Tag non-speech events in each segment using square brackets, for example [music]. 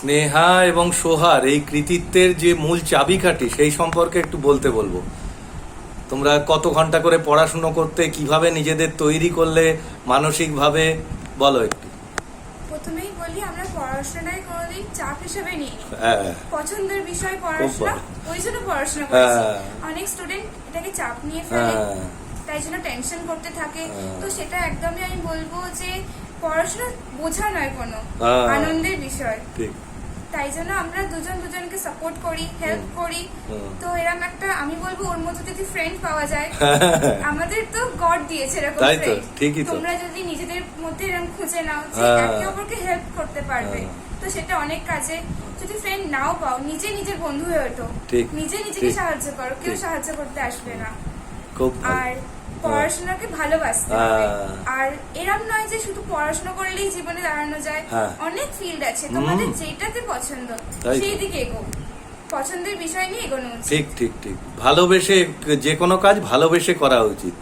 স্নেহা এবং সোহার এই কৃতিত্বের যে মূল চাবিকাঠি সেই সম্পর্কে একটু বলতে বলব। তোমরা কত ঘণ্টা করে পড়াশুনো করতে কীভাবে নিজেদের তৈরি করলে মানসিকভাবে বলো একটু। প্রথমেই বলি আমরা পড়াশোনায় কোনোদিন চাপ হিসেবে নিই হ্যাঁ। পছন্দের বিষয় পড়াশোনা। ওই জন্য পড়াশোনা করেছি। হ্যাঁ। অনেক স্টুডেন্ট এটাকে চাপ নিয়ে ফেলে হ্যাঁ। তাই জন্য টেনশন করতে থাকে। তো সেটা একদমই আমি বলব যে পড়াশোনা বোঝা নয় কোনো। আনন্দের বিষয়। ঠিক। তাই জন্য আমরা দুজন দুজনকে সাপোর্ট করি হেল্প করি। তো এরকম একটা আমি বলব ওর মতো যদি ফ্রেন্ড পাওয়া যায় [laughs] আমাদের তো গড দিয়েছে এরকম তাই তো, ঠিকই তো। তোমরা যদি নিজেদের মধ্যে এরকম খুঁজে নাও যে হ্যাঁ। একে অপরকে হেল্প করতে পারবে হ্যাঁ। তো সেটা অনেক কাজে। যদি ফ্রেন্ড নাও পাও নিজে নিজের বন্ধু হয়ে ওঠো। নিজে নিজেকে সাহায্য করো কেউ সাহায্য করতে আসবে না। খুব আর পড়াশোনাকে ভালোবাসতে হবে। হ্যাঁ। আর এরম নয় যে শুধু পড়াশোনা করলেই জীবনে দাঁড়ানো যায়। হ্যাঁ। অনেক ফিল্ড আছে। তোমাদের যেটাতে পছন্দ সেই দিকে এগো পছন্দের বিষয় নিয়ে এগোনো উচিত। ঠিক ঠিক ঠিক। ভালোবেসে যে কোনো কাজ ভালোবেসে করা উচিত।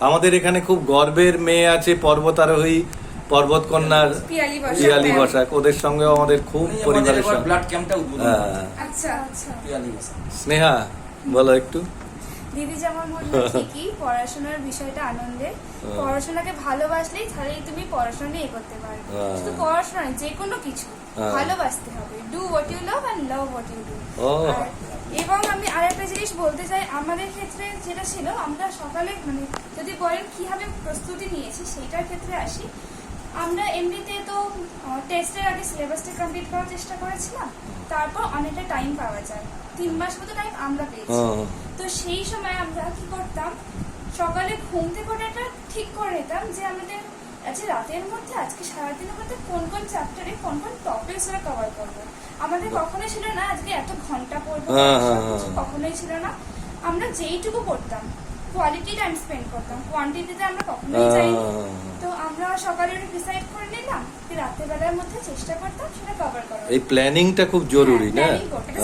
আমাদের এখানে খুব গর্বের মেয়ে আছে পর্বতারোহী পর্বতকন্যার পিয়ালি বসাক পিয়ালি বসাক। ওদের সঙ্গেও আমাদের খুব পরিবারের সঙ্গে। হ্যাঁ। আচ্ছা আচ্ছা। স্নেহা বলো একটু। দিদি যেমন বলল [laughs] ঠিকই পড়াশোনার বিষয়টা আনন্দের হ্যাঁ। পড়াশোনাকে ভালোবাসলেই তাহলেই তুমি পড়াশোনা নিয়ে এগোতে পারবে হ্যাঁ। শুধু পড়াশোনা যে কোনো কিছু হ্যাঁ। ভালোবাসতে হবে do what you love and love what you do এবং আমি আরেকটা জিনিস বলতে চাই আমাদের ক্ষেত্রে যেটা ছিল আমরা সকালে মানে যদি বলেন কীভাবে প্রস্তুতি নিয়েছি সেইটার ক্ষেত্রে আসি আমরা এমনিতে তো টেস্টের আগে সিলেবাসটা কমপ্লিট করার চেষ্টা করেছিলাম তারপর অনেকটা টাইম পাওয়া যায়। তিন মাস মতো টাইম আমরা পেয়েছি। তো সেই সময় আমরা কি করতাম সকালে ঘুম থেকে ওঠাটা ঠিক করে নিতাম যে আমাদের আজকে রাতের মধ্যে আজকে সারাদিনের মধ্যে কোন কোন চ্যাপ্টারে কোন কোন টপিকস আমরা কভার করব? আমাদের কখনোই ছিল না আজকে এত ঘণ্টা পড়ব হ্যাঁ, হ্যাঁ, হ্যাঁ। কখনোই ছিল না। আমরা যেইটুকু করতাম কোয়ালিটি টাইম স্পেন্ড করতাম কোয়ান্টিটিতে আমরা কখনোই হ্যাঁ। তো আমরা সকালে ডিসাইড করে নিলাম যে রাত্রেবেলার মধ্যে চেষ্টা করতাম সেটা কভার করার এই প্ল্যানিংটা খুব জরুরি না।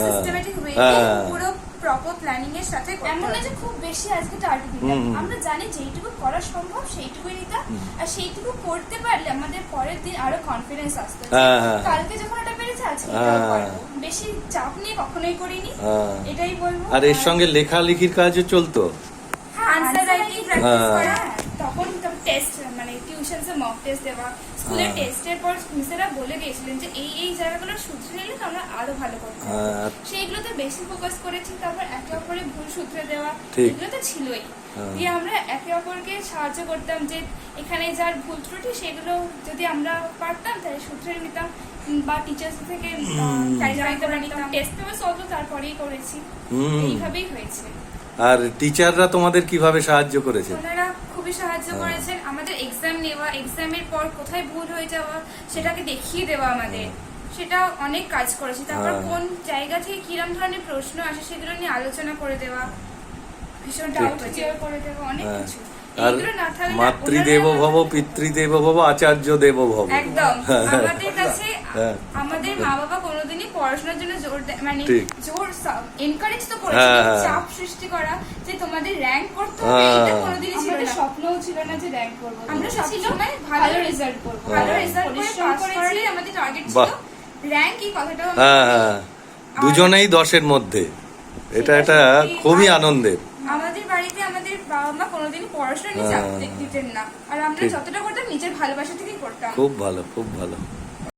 সিস্টেমেটিক ওয়ে হ্যাঁ। পুরো প্রপার প্ল্যানিং এর সাথে এমন না যে খুব বেশি আজকে টার্গেট দিতাম। আমরা জানি যেইটুকু করা সম্ভব সেইটুকুই নিতাম আর সেইটুকু করতে পারলে আমাদের পরের দিন আরও কনফিডেন্স আসতো হ্যাঁ, হ্যাঁ। কালকে যখন এটা পেরেছে আজকে হ্যাঁ। বেশি চাপ নিয়ে কখনোই করিনি। এটাই বলব আর এর সঙ্গে লেখালেখির কাজও চলতো আনসার রাইটিং প্র্যাকটিস। করা তখন টেস্ট মানে টিউশনসে মক টেস্ট দেওয়া স্কুলের। টেস্টের পর মিসেরা বলে দিয়েছিলেন যে এই এই জায়গাগুলো শুধরে নিলে আমরা আরও ভালো করতে। সেইগুলোতে বেশি ফোকাস করেছি তারপর একে অপরের ভুল সূত্রে দেওয়া। এগুলো তো ছিলই। দিয়ে আমরা একে অপরকে সাহায্য করতাম যে এখানে যার ভুল ত্রুটি সেগুলো যদি আমরা পারতাম তাহলে সূত্রে নিতাম বা টিচার্স থেকে টেস্ট পেপার সলভ তারপরেই করেছি। এইভাবেই হয়েছে। আর টিচাররা তোমাদের কীভাবে সাহায্য করেছে? ওনারা খুবই সাহায্য হ্যাঁ। করেছেন। আমাদের এক্সাম নেওয়া এক্সামের পর কোথায় ভুল হয়ে যাওয়া সেটাকে দেখিয়ে দেওয়া আমাদের। সেটা অনেক কাজ করেছে। তারপর হ্যাঁ। কোন জায়গা থেকে কিরম ধরনের প্রশ্ন আসে সেগুলো নিয়ে আলোচনা করে দেওয়া ভীষণ ডাউট ক্লিয়ার করে দেওয়া অনেক হ্যাঁ। কিছু। আর মাতৃদেব ভব পিতৃদেব ভব আচার্য দেব ভব একদম আমাদের কাছে হ্যাঁ। আমাদের মা বাবা কোনোদিনই পড়াশোনার জন্য জোর মানে ঠিক। জোর এনকারেজ তো করেছে হ্যাঁ, হ্যাঁ। চাপ সৃষ্টি করা যে তোমাদের র্যাঙ্ক করতে হবে হ্যাঁ। এটা কোনোদিনই ছিল না স্বপ্নও ছিল না যে র্যাঙ্ক করব আমরা সবসময় ভালো ভালো রেজাল্ট করব ভালো হ্যাঁ। রেজাল্ট করে পাস করেছি। আমাদের টার্গেট ছিল বাহ। র্যাঙ্ক কি কথাটাও হ্যাঁ হ্যাঁ দুজনেই দশের মধ্যে এটা এটা খুবই আনন্দের বাড়িতে আমাদের বাবা মা কোনোদিনই পড়াশোনা নিয়ে চাপ হ্যাঁ। দিতেন না। আর আমরা যতটা করতাম নিজের ভালোবাসা থেকেই করতাম। খুব ভালো খুব ভালো।